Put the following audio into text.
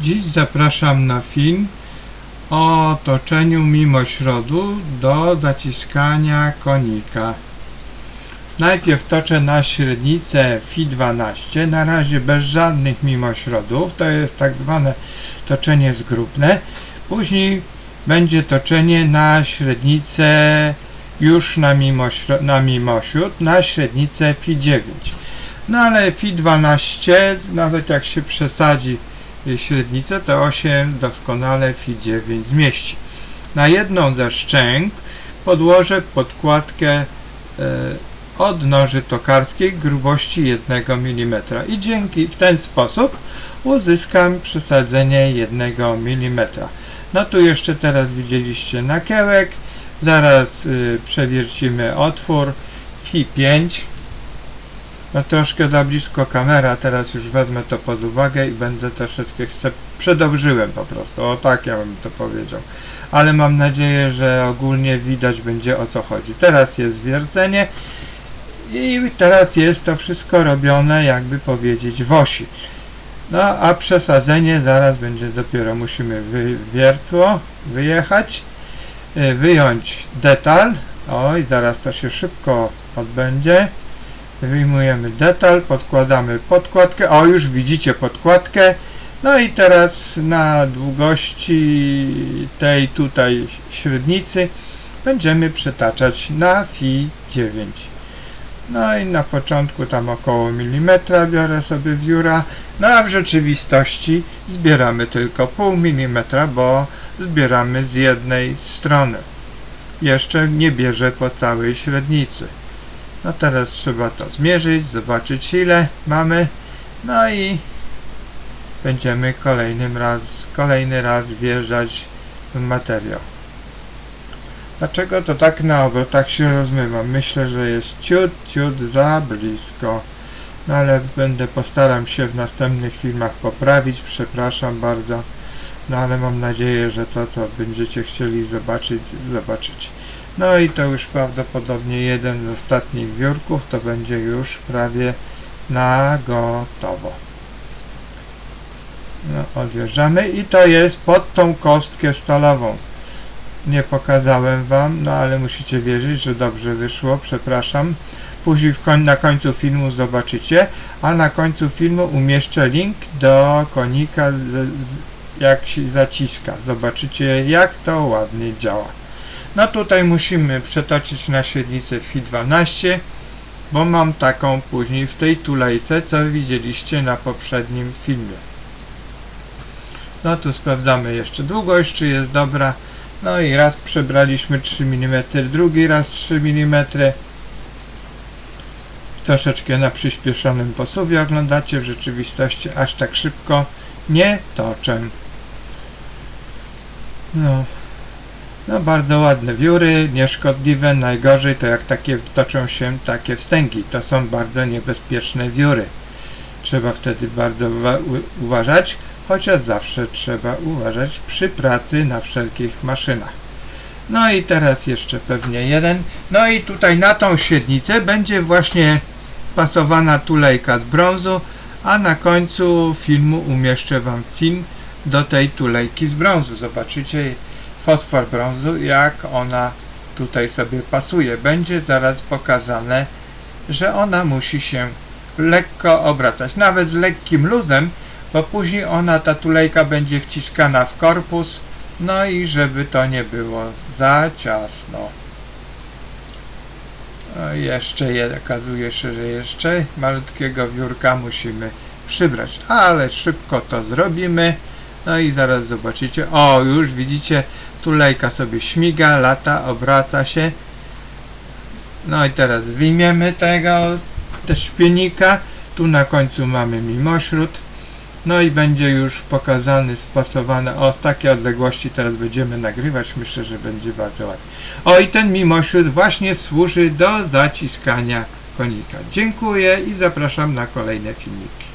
Dziś zapraszam na film o toczeniu mimośrodu do zaciskania konika. Najpierw toczę na średnicę Fi12, na razie bez żadnych mimośrodów, to jest tak zwane toczenie zgrupne. Później będzie toczenie na średnicę już na, mimośro- na mimosiód, na średnicę Fi9. No ale Fi12, nawet jak się przesadzi średnicę, to 8 doskonale Fi9 zmieści. Na jedną ze szczęk podłożę podkładkę e, od noży tokarskiej grubości 1 mm i dzięki w ten sposób uzyskam przesadzenie 1 mm. No tu jeszcze teraz widzieliście nakiełek, zaraz y, przewiercimy otwór Fi5 no troszkę za blisko kamera, teraz już wezmę to pod uwagę i będę troszeczkę chcę, przedobrzyłem po prostu, o tak ja bym to powiedział. Ale mam nadzieję, że ogólnie widać będzie o co chodzi. Teraz jest wiercenie i teraz jest to wszystko robione jakby powiedzieć w osi. No a przesadzenie zaraz będzie dopiero musimy wy, wiertło wyjechać, y, wyjąć detal, oj zaraz to się szybko odbędzie. Wyjmujemy detal, podkładamy podkładkę. O, już widzicie podkładkę. No i teraz na długości tej tutaj średnicy będziemy przetaczać na Fi 9. No i na początku tam około milimetra biorę sobie wióra, no a w rzeczywistości zbieramy tylko pół milimetra, bo zbieramy z jednej strony. Jeszcze nie bierze po całej średnicy. No teraz trzeba to zmierzyć, zobaczyć ile mamy. No i będziemy kolejnym raz, kolejny raz wjeżdżać w materiał. Dlaczego to tak na obrotach się rozmywa? Myślę, że jest ciut, ciut za blisko. No ale będę, postaram się w następnych filmach poprawić, przepraszam bardzo. No ale mam nadzieję, że to co będziecie chcieli zobaczyć, zobaczyć. No i to już prawdopodobnie jeden z ostatnich wiórków, to będzie już prawie na gotowo. No, odjeżdżamy i to jest pod tą kostkę stalową. Nie pokazałem wam, no ale musicie wierzyć, że dobrze wyszło, przepraszam. Później koń, na końcu filmu zobaczycie, a na końcu filmu umieszczę link do konika, jak się zaciska. Zobaczycie, jak to ładnie działa. No tutaj musimy przetoczyć na średnicę Fi12, bo mam taką później w tej tulejce, co widzieliście na poprzednim filmie. No tu sprawdzamy jeszcze długość, czy jest dobra. No i raz przebraliśmy 3 mm, drugi raz 3 mm. Troszeczkę na przyspieszonym posuwie oglądacie, w rzeczywistości aż tak szybko nie toczę. No, no bardzo ładne wióry, nieszkodliwe, najgorzej to jak takie toczą się takie wstęgi, to są bardzo niebezpieczne wióry. Trzeba wtedy bardzo uwa uważać, chociaż zawsze trzeba uważać przy pracy na wszelkich maszynach. No i teraz jeszcze pewnie jeden. No i tutaj na tą średnicę będzie właśnie pasowana tulejka z brązu, a na końcu filmu umieszczę Wam film do tej tulejki z brązu. Zobaczycie fosfor brązu, jak ona tutaj sobie pasuje. Będzie zaraz pokazane, że ona musi się lekko obracać, nawet z lekkim luzem, bo później ona, ta tulejka będzie wciskana w korpus, no i żeby to nie było za ciasno. O, jeszcze je, okazuje się, że jeszcze malutkiego wiórka musimy przybrać, ale szybko to zrobimy. No i zaraz zobaczycie. O, już widzicie, tulejka sobie śmiga, lata, obraca się. No i teraz wyjmiemy tego też szpienika. Tu na końcu mamy mimośród. No i będzie już pokazany, spasowany. O, z takiej odległości teraz będziemy nagrywać. Myślę, że będzie bardzo ładnie. O, i ten mimośród właśnie służy do zaciskania konika. Dziękuję i zapraszam na kolejne filmiki.